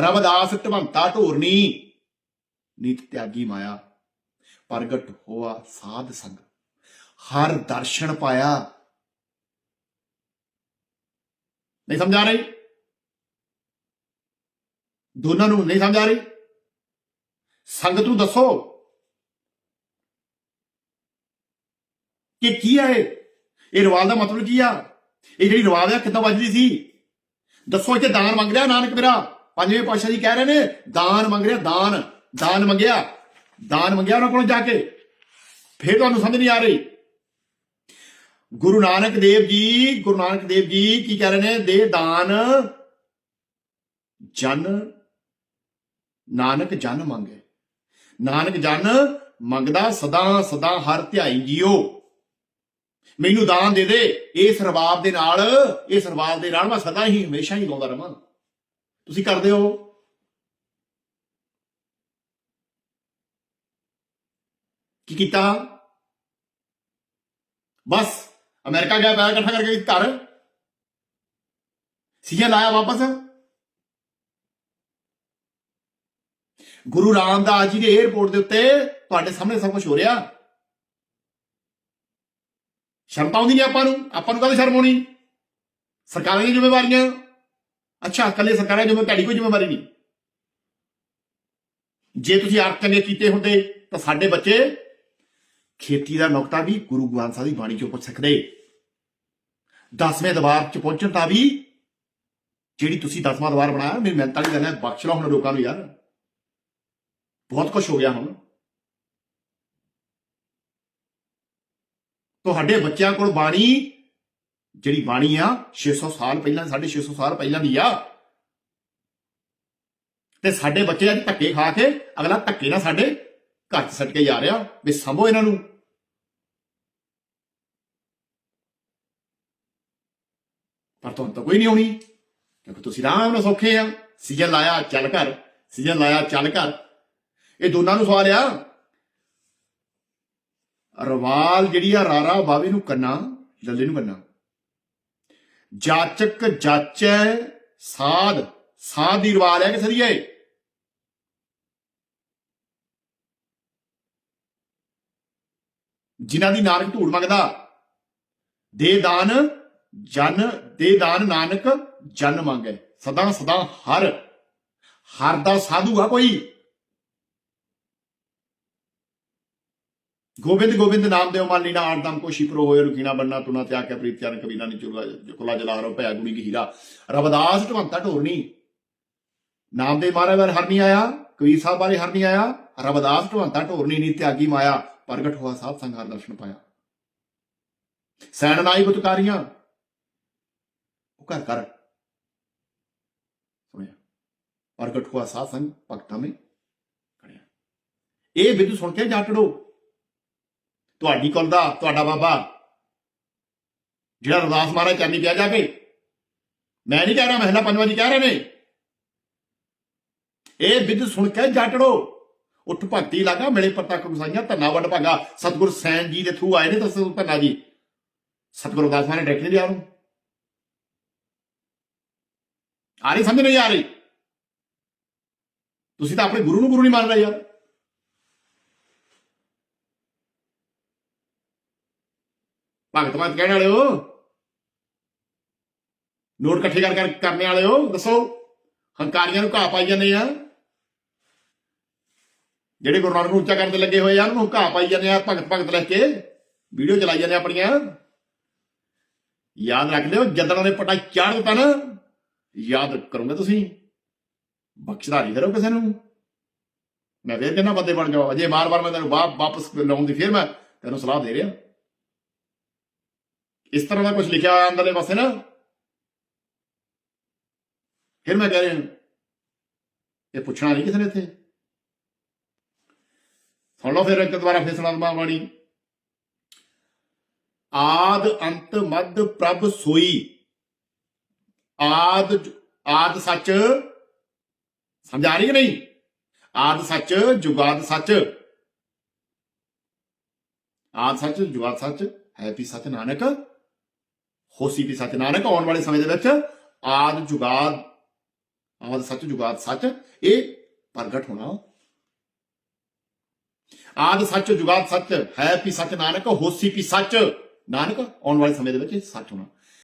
ਰਵਦਾਸ ਢਵੰਤਾ ਢੋਰਨੀ। ਨੀਤ ਤਿਆਗੀ ਮਾਇਆ, ਪ੍ਰਗਟ ਹੋਆ ਸਾਧ ਸੰਗ। ਹਰ ਦਰਸ਼ਨ ਪਾਇਆ। ਨਹੀਂ ਸਮਝ ਆ ਰਹੀ? ਦੋਨਾਂ ਨੂੰ ਨਹੀਂ ਸਮਝ ਆ ਰਹੀ? ਸੰਗਤ ਨੂੰ ਦੱਸੋ। ਕਿ ਕੀ ਹੈ ਇਹ? ਇਹ ਦਾ ਮਤਲਬ ਕੀ ਆ? ਇਹ ਜਿਹੜੀ ਰਵਾਲ ਆ, ਕਿੱਦਾਂ ਵੱਜਦੀ ਸੀ? ਦੱਸੋ, ਇੱਥੇ ਦਾਨ ਮੰਗ ਰਿਹਾ ਨਾਨਕ ਮੇਰਾ। ਪੰਜਵੇਂ ਪਾਤਸ਼ਾਹ ਜੀ ਕਹਿ ਰਹੇ ਨੇ, ਦਾਨ ਮੰਗ ਰਿਹਾ ਦਾਨ ਦਾਨ ਮੰਗਿਆ ਦਾਨ ਮੰਗਿਆ ਉਹਨਾਂ ਕੋਲੋਂ ਜਾ ਕੇ। ਫੇਰ ਤੁਹਾਨੂੰ ਸਮਝ ਨਹੀਂ ਆ ਰਹੀ। ਗੁਰੂ ਨਾਨਕ ਦੇਵ ਜੀ, ਗੁਰੂ ਨਾਨਕ ਦੇਵ ਜੀ ਕੀ ਕਹਿ ਰਹੇ ਨੇ? ਦੇ ਦਾਨ ਜਨ, ਨਾਨਕ ਜਨ ਮੰਗੇ। ਨਾਨਕ ਜਨ ਮੰਗਦਾ, ਸਦਾ ਸਦਾ ਹਰ ਧਿਆਈ ਜੀਓ। ਮੈਨੂੰ ਦਾਨ ਦੇ ਦੇ, ਇਸ ਰਬਾਬ ਦੇ ਨਾਲ, ਇਸ ਰਬਾਬ ਦੇ ਨਾਲ ਮੈਂ ਸਦਾ ਹੀ, ਹਮੇਸ਼ਾ ਹੀ ਗਾਉਂਦਾ ਰਵਾਂ ਤੁਸੀਂ ਕਰਦੇ ਹੋ? ਕੀ ਕੀਤਾ? ਬਸ, ਅਮਰੀਕਾ ਗਿਆ ਪੈਸਾ ਇਕੱਠਾ ਕਰਕੇ ਘਰ। ਸੀਜਾ ਲਾਇਆ ਵਾਪਸ। ਗੁਰੂ ਰਾਮਦਾਸ ਜੀ ਦੇ 에어ਪੋਰਟ ਦੇ ਉੱਤੇ ਤੁਹਾਡੇ ਸਾਹਮਣੇ ਸਭ ਕੁਝ ਹੋ ਰਿਹਾ। ਸ਼ਰਮ ਤਾਂ ਆਉਂਦੀ ਨਹੀਂ ਆਪਾਂ ਨੂੰ। ਆਪਾਂ ਨੂੰ ਕਾਹਦੀ ਸ਼ਰਮ ਆਉਣੀ? ਸਰਕਾਰਾਂ ਦੀਆਂ ਜ਼ਿੰਮੇਵਾਰੀਆਂ। ਅੱਛਾ, ਇਕੱਲੇ ਸਰਕਾਰਾਂ ਦੀ ਤੁਹਾਡੀ ਕੋਈ ਜ਼ਿੰਮੇਵਾਰੀ ਨਹੀਂ। ਜੇ ਤੁਸੀਂ ਆਪ ਚੰਗੇ ਕੀਤੇ ਹੁੰਦੇ, ਤਾਂ ਸਾਡੇ ਬੱਚੇ ਖੇਤੀ ਦਾ ਨੁਕਤਾ ਵੀ ਗੁਰੂ ਗ੍ਰੰਥ ਸਾਹਿਬ ਦੀ ਬਾਣੀ ਚੋਂ ਪੁੱਛ ਸਕਦੇ। 10ਵੇਂ ਦਵਾਰ ਚ ਪਹੁੰਚਣ ਤਾਂ ਵੀ ਜਿਹੜੀ ਤੁਸੀਂ 10ਵਾਂ ਦਵਾਰ ਬਣਾਇਆ ਮੇਰੀ ਮਿਹਨਤ ਵਾਲੀ ਗੱਲ ਹੈ, ਬਖਸ਼ ਲਓ ਹੁਣ ਲੋਕਾਂ ਨੂੰ ਯਾਰ। ਬਹੁਤ ਕੁਝ ਹੋ ਗਿਆ ਹੁਣ। ਤੁਹਾਡੇ ਬੱਚਿਆਂ ਕੋਲ ਬਾਣੀ ਜਿਹੜੀ ਬਾਣੀ ਆ 600 ਸਾਲ ਪਹਿਲਾਂ 650 ਸਾਲ ਪਹਿਲਾਂ ਦੀ ਆ। ਤੇ ਸਾਡੇ ਬੱਚੇ ਅੱਜ ਧੱਕੇ ਖਾ ਕੇ ਅਗਲਾ ਧੱਕੇ ਨਾਲ ਸਾਡੇ ਘਰ ਚ ਸੱਟ ਕੇ ਜਾ ਰਿਹਾ ਵੀ ਸੰਭੋ ਇਹਨਾਂ ਨੂੰ। ਪਰ ਤੁਹਾਨੂੰ ਤਾਂ ਕੋਈ ਨਹੀਂ ਆਉਣੀ, ਕਿਉਂਕਿ ਤੁਸੀਂ ਆਰਾਮ ਨਾਲ ਸੌਖੇ ਆ। ਸੀਜ਼ਨ ਲਾਇਆ, ਚੱਲ ਘਰ। ਸੀਜ਼ਨ ਲਾਇਆ, ਚੱਲ ਘਰ। ਇਹ ਦੋਨਾਂ ਨੂੰ ਸਵਾਲ ਆ। ਰਵਾਲ ਜਿਹੜੀ ਆ ਰਾਰਾ ਬਾਵੇ ਨੂੰ ਕੰਨਾ ਲੱਲੇ ਨੂੰ ਕੰਨਾ। ਜਾਚਕ ਜਾਚੈ ਸਾਧ ਸਾਧ ਦੀ ਰਵਾਲ ਹੈ ਕਿ ਸਰੀਏ ਜਿਨ੍ਹਾਂ ਦੀ ਨਾਨਕ ਧੂੜ ਮੰਗਦਾ, ਦੇ ਦਾਨ ਜਨ, ਦੇ ਦਾਨ ਨਾਨਕ ਜਨ ਮੰਗੇ। ਸਦਾ ਸਦਾ ਹਰ ਹਰ ਦਾ ਸਾਧੂ ਆ ਕੋਈ? ਗੋਬਿੰਦ ਗੋਬਿੰਦ ਨਾਮ ਦੇਵ ਮਾਲੀ ਨਾ ਆਰਦਮ ਕੋ ਸ਼ਿਪਰੋ ਹੋਏ ਰੁਕੀਣਾ ਬੰਨਾ ਤੁਨਾ ਤਿਆ ਕੇ ਪ੍ਰੀਤ ਚਰਨ ਕਬੀਨਾ ਨੀ ਚੁਲਾ ਕੁਲਾ ਜਲਾ ਰੋ ਭੈ ਗੁਣੀ ਕੀ ਹੀਰਾ ਰਬਦਾਸ ਢਵੰਤਾ ਢੋਰਨੀ। ਨਾਮ ਦੇ ਮਾਰੇ ਵਰ ਹਰ ਨਹੀਂ ਆਇਆ, ਕਬੀਰ ਸਾਹਿਬ ਬਾਰੇ ਹਰ ਨਹੀਂ ਆਇਆ ਰਬਦਾਸ ਢਵੰਤਾ ਢੋਰਨੀ ਨੀ ਤਿਆਗੀ ਮਾਇਆ, ਪ੍ਰਗਟ ਹੋਆ ਸਾਧ ਸੰਘਾਰ ਦਰਸ਼ਨ ਪਾਇਆ। ਸੈਣ ਨਾਈ ਬੁਤਕਾਰੀਆਂ। ਉਹ ਕਰ ਕਰ ਸੁਣਿਆ। ਪ੍ਰਗਟ ਹੋਆ ਸਾਧ ਸੰਗ ਭਗਤਾਂ ਮੇ ਖੜਿਆ। ਇਹ ਵਿਦੂ ਸੁਣ ਕੇ ਜਾਟੜੋ। ਤੁਹਾਡੀ ਕੋਲ ਦਾ, ਤੁਹਾਡਾ ਬਾਬਾ। ਜਿਹੜਾ ਰਦਾਸ ਮਹਾਰਾਜ ਚਰਨੀ ਪਿਆ ਜਾਵੇ। ਮੈਂ ਨਹੀਂ ਕਹਿ ਰਿਹਾ, ਮਹਿਲਾ ਪੰਜਵਾਂ ਜੀ ਕਹਿ ਰਹੇ ਨੇ। ਇਹ ਵਿਦ ਸੁਣ ਕੇ ਜਾਟੜੋ ਉੱਠ ਭਗਤੀ ਲਾਗਾ, ਮਿਲੇ ਪ੍ਰਤੱਖ ਗੁਸਾਈਆਂ, ਧੰਨਾ ਵੱਡ ਭਾਗਾ। ਸਤਿਗੁਰ ਸੈਨ ਜੀ ਦੇ ਥਰੂ ਆਏ ਨੇ ਤਾਂ ਧੰਨਾ ਜੀ। ਸਤਿਗੁਰੂ ਦਾਸ ਮਹਾਰਾਜ ਡਾਇਰੈਕਟ ਨਹੀਂ ਆ ਆ ਰਹੀ, ਸਮਝ ਨਹੀਂ ਆ ਰਹੀ। ਤੁਸੀਂ ਤਾਂ ਆਪਣੇ ਗੁਰੂ ਨੂੰ ਗੁਰੂ ਨਹੀਂ ਮੰਨ ਰਹੇ ਯਾਰ। ਭਗਤ ਭਗਤ ਕਹਿਣ ਵਾਲਿਓ? ਨੋਟ ਇਕੱਠੇ ਕਰ ਕਰ ਕਰਨੇ ਵਾਲਿਓ, ਦੱਸੋ। ਹੰਕਾਰੀਆਂ ਨੂੰ ਘਾਹ ਪਾਈ ਜਾਂਦੇ ਆ। ਜਿਹੜੇ ਗੁਰੂ ਨਾਨਕ ਨੂੰ ਉੱਚਾ ਕਰਨ ਦੇ ਲੱਗੇ ਹੋਏ ਆ, ਉਹਨੂੰ ਘਾਹ ਪਾਈ ਜਾਂਦੇ ਆ, ਭਗਤ ਭਗਤ ਲੈ ਕੇ। ਵੀਡੀਓ ਚਲਾਈ ਜਾਂਦੇ ਆ ਆਪਣੀਆਂ। ਯਾਦ ਰੱਖ ਲਿਓ ਜਦੋਂ ਨੇ ਪਟਾ ਚਾੜ ਦਿੱਤਾ ਨਾ। ਯਾਦ ਕਰੋਗੇ ਤੁਸੀਂ? ਬਖਸ਼ਦਾ ਨਹੀਂ ਕਰੋ ਕਿਸੇ ਨੂੰ। ਮੈਂ ਫੇਰ ਕਹਿੰਦਾ, ਬੰਦੇ ਬਣ ਜਾਓ। ਅਜੇ ਵਾਰ ਵਾਰ ਮੈਂ ਤੈਨੂੰ ਵਾਪ- ਵਾਪਸ ਲਾਉਣ ਦੀ ਫਿਰ ਮੈਂ ਤੈਨੂੰ ਸਲਾਹ ਦੇ ਰਿਹਾ। ਇਸ ਤਰ੍ਹਾਂ ਦਾ ਕੁਝ ਲਿਖਿਆ ਹੋਇਆ ਅੰਦਰਲੇ ਪਾਸੇ ਨਾ, ਫਿਰ ਮੈਂ ਕਹਿ ਰਿਹਾ, ਇਹ ਪੁੱਛਣਾ ਨਹੀਂ ਕਿਸੇ ਨੇ ਇੱਥੇ। ਸੁਣ ਲਓ ਫਿਰ ਇੱਕ ਦੁਬਾਰਾ ਫਿਰ ਸੁਣਾ ਬਾਣੀ। ਆਦ ਅੰਤ ਮਦ ਪ੍ਰਭ ਸੋਈ। ਆਦ ਆਦ ਸੱਚ, ਸਮਝ ਆ ਰਹੀ ਕਿ ਨਹੀਂ? ਆਦ ਸੱਚ, ਜੁਗਾਦ ਸੱਚ। ਆਦ ਸੱਚ, ਜੁਗਾਦ ਸੱਚ, ਹੈ ਵੀ ਸੱਚ ਨਾਨਕ। ਹੋਸੀ ਵੀ ਸੱਚ ਨਾਨਕ ਆਉਣ ਵਾਲੇ ਸਮੇਂ ਦੇ ਵਿੱਚ? ਆਦ ਜੁਗਾਦ, ਆਦ ਸੱਚ ਜੁਗਾਦ ਸੱਚ, ਇਹ ਪ੍ਰਗਟ ਹੋਣਾ। ਆਦ ਸੱਚ ਜੁਗਾਦ ਸੱਚ, ਹੈ ਵੀ ਸੱਚ ਨਾਨਕ ਹੋਸੀ ਵੀ ਸੱਚ। ਨਾਨਕ, ਆਉਣ ਵਾਲੇ ਸਮੇਂ ਦੇ ਵਿੱਚ ਸੱਚ ਹੋਣਾ।